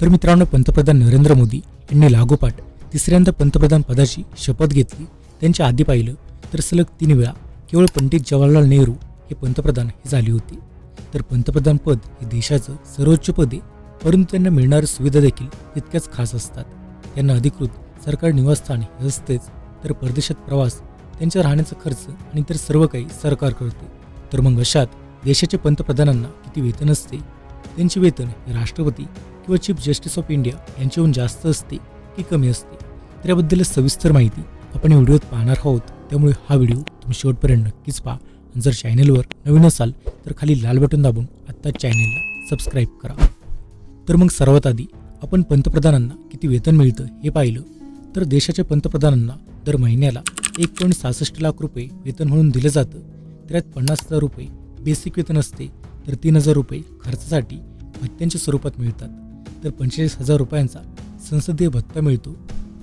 तर मित्रांनो पंतप्रधान नरेंद्र मोदी यांनी लागोपाठ तिसऱ्यांदा पंतप्रधान पदाची शपथ घेतली. त्यांच्या आधी पाहिलं तर सलग तीन वेळा केवळ पंडित जवाहरलाल नेहरू हे पंतप्रधान हे झाले होते. तर पंतप्रधान पद हे देशाचं सर्वोच्च पद आहे परंतु त्यांना मिळणाऱ्या सुविधा देखील तितक्याच खास असतात. त्यांना अधिकृत सरकार निवासस्थान हे असतेच तर परदेशात प्रवास त्यांच्या राहण्याचा खर्च आणि इतर सर्व काही सरकार करते. तर मग अशात देशाच्या पंतप्रधानांना किती वेतन असते? त्यांचे वेतन हे राष्ट्रपती किंवा चीफ जस्टिस ऑफ इंडिया यांच्याहून जास्त असते की कमी असते? तर याबद्दल सविस्तर माहिती आपण या व्हिडिओत पाहणार आहोत. त्यामुळे हा व्हिडिओ तुम्ही शेवटपर्यंत नक्कीच पहा. आणि जर चॅनेलवर नवीन असाल तर खाली लाल बटन दाबून आत्ता चॅनेलला सबस्क्राईब करा. तर मग सर्वात आधी आपण पंतप्रधानांना किती वेतन मिळतं हे पाहिलं. तर देशाच्या पंतप्रधानांना दर महिन्याला एक पॉईंट सहासष्ट लाख रुपये वेतन म्हणून दिलं जातं. त्यात पन्नास हजार रुपये बेसिक वेतन असते. तर तीन हजार रुपये खर्चासाठी भत्त्यांच्या स्वरूपात मिळतात. तर पंचेचाळीस हजार रुपयांचा संसदीय भत्ता मिळतो.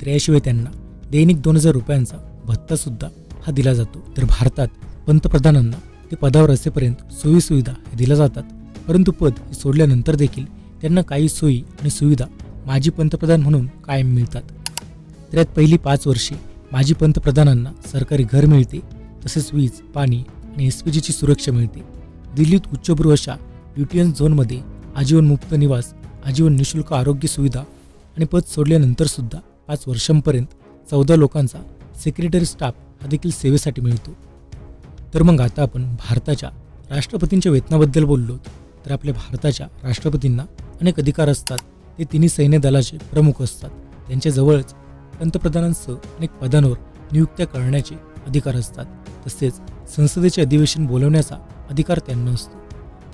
तर याशिवाय त्यांना दैनिक दोन हजार रुपयांचा भत्तासुद्धा हा दिला जातो. तर भारतात पंतप्रधानांना ते पदावर असेपर्यंत सोयीसुविधा सुविधा दिल्या जातात. परंतु पद हे सोडल्यानंतर देखील त्यांना काही सोयी आणि सुविधा माजी पंतप्रधान म्हणून कायम मिळतात. त्यात पहिली पाच वर्षे माजी पंतप्रधानांना सरकारी घर मिळते. तसेच वीज पाणी आणि एस पी जीची सुरक्षा मिळते. दिल्लीत उच्चभ्रू अशा ड्युटियन झोनमध्ये आजीवन मुक्त निवास आजीवन निशुल्क आरोग्य सुविधा आणि पद सोडल्यानंतर सुद्धा पाच वर्षांपर्यंत चौदा लोकांचा सेक्रेटरी स्टाफ हा देखील सेवेसाठी मिळतो. तर मग आता आपण भारताच्या राष्ट्रपतींच्या वेतनाबद्दल बोललो तर आपल्या भारताच्या राष्ट्रपतींना अनेक अधिकार असतात. ते तिन्ही सैन्य दलाचे प्रमुख असतात. त्यांच्याजवळच पंतप्रधानांसह अनेक पदांवर नियुक्त्या करण्याचे अधिकार असतात. तसेच संसदेचे अधिवेशन बोलवण्याचा अधिकार त्यांना असतो.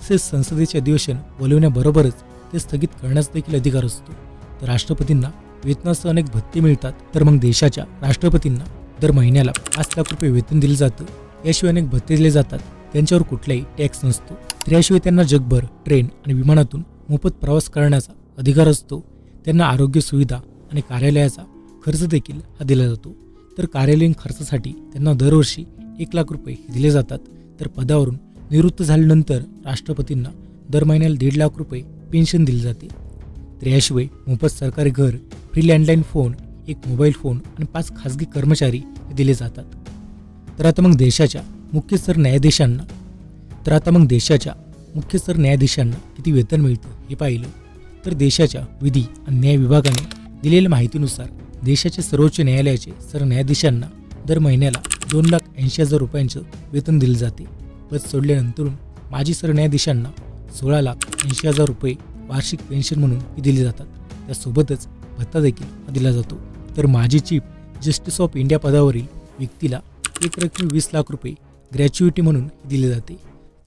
तसेच संसदेचे अधिवेशन बोलवण्याबरोबरच ते स्थगित करण्याचा देखील अधिकार असतो. तर राष्ट्रपतींना वेतनासह अनेक भत्ते मिळतात. तर मग देशाच्या राष्ट्रपतींना दर महिन्याला पाच लाख रुपये वेतन दिले जातं. याशिवाय अनेक भत्ते दिले जातात. त्यांच्यावर कुठलाही टॅक्स नसतो. तर याशिवाय त्यांना जगभर ट्रेन आणि विमानातून मोफत प्रवास करण्याचा अधिकार असतो. त्यांना आरोग्य सुविधा आणि कार्यालयाचा खर्च देखील हा दिला जातो. तर कार्यालयीन खर्चासाठी त्यांना दरवर्षी एक लाख रुपये दिले जातात. तर पदावरून निवृत्त झाल्यानंतर राष्ट्रपतींना दर महिन्याला दीड लाख रुपये पेन्शन दिली जाते. तर याशिवाय मोफत सरकारी घर फ्री लँडलाईन फोन एक मोबाईल फोन आणि पाच खाजगी कर्मचारी दिले जातात. तर आता मग देशाच्या मुख्य सर न्यायाधीशांना तर आता मग देशाच्या मुख्य सर न्यायाधीशांना किती वेतन मिळतं हे पाहिलं. तर देशाच्या विधी आणि न्याय विभागाने दिलेल्या माहितीनुसार देशाच्या सर्वोच्च न्यायालयाचे सर न्यायाधीशांना दर महिन्याला दोन लाख ऐंशी हजार रुपयांचं वेतन दिले जाते. पद सोडल्यानंतरून माजी सरन्यायाधीशांना सोळा लाख ऐंशी हजार रुपये वार्षिक पेन्शन म्हणून ही दिली जातात. त्यासोबतच भत्ता देखील दिला जातो. तर माजी चीफ जस्टिस ऑफ इंडिया पदावरील व्यक्तीला एक रकमी वीस लाख रुपये ग्रॅच्युइटी म्हणून दिले जाते.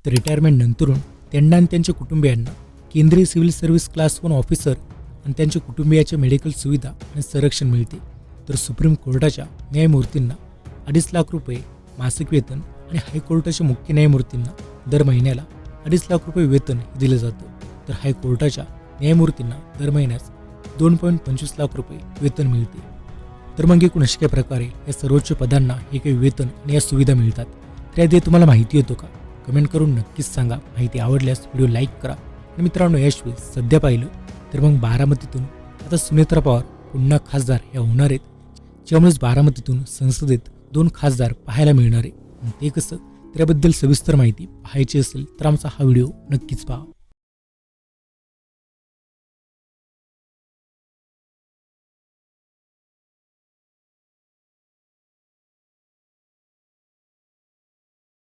तर रिटायरमेंट नंतरून त्यांना आणि त्यांच्या कुटुंबियांना केंद्रीय civil service class one officer आणि त्यांच्या कुटुंबियाच्या मेडिकल सुविधा आणि संरक्षण मिळते. तर सुप्रीम कोर्टाच्या न्यायमूर्तींना अडीच लाख रुपये मासिक वेतन आणि हायकोर्टाच्या मुख्य न्यायमूर्तींना दर महिन्याला अडीच लाख रुपये वेतन दिलं जातं. तर हायकोर्टाच्या न्यायमूर्तींना दर महिन्यास दोन पॉईंट पंचवीस लाख रुपये वेतन मिळते. तर मग एकूण अशा काही प्रकारे या सर्वोच्च पदांना हे काही वेतन आणि या सुविधा मिळतात? त्याआधी तुम्हाला माहिती येतो का? कमेंट करून नक्कीच सांगा. माहिती आवडल्यास व्हिडिओ लाईक करा. आणि मित्रांनो याशिवाय सध्या पाहिलं तर मग बारामतीतून आता सुनेत्रा पवार पुन्हा खासदार या होणार आहेत. त्यामुळेच बारामतीतून संसदेत दोन खासदार पाहायला मिळणार आहे ते कसं? त्याबद्दल सविस्तर माहिती पाहायची असेल तर आमचा हा व्हिडिओ नक्कीच पहा.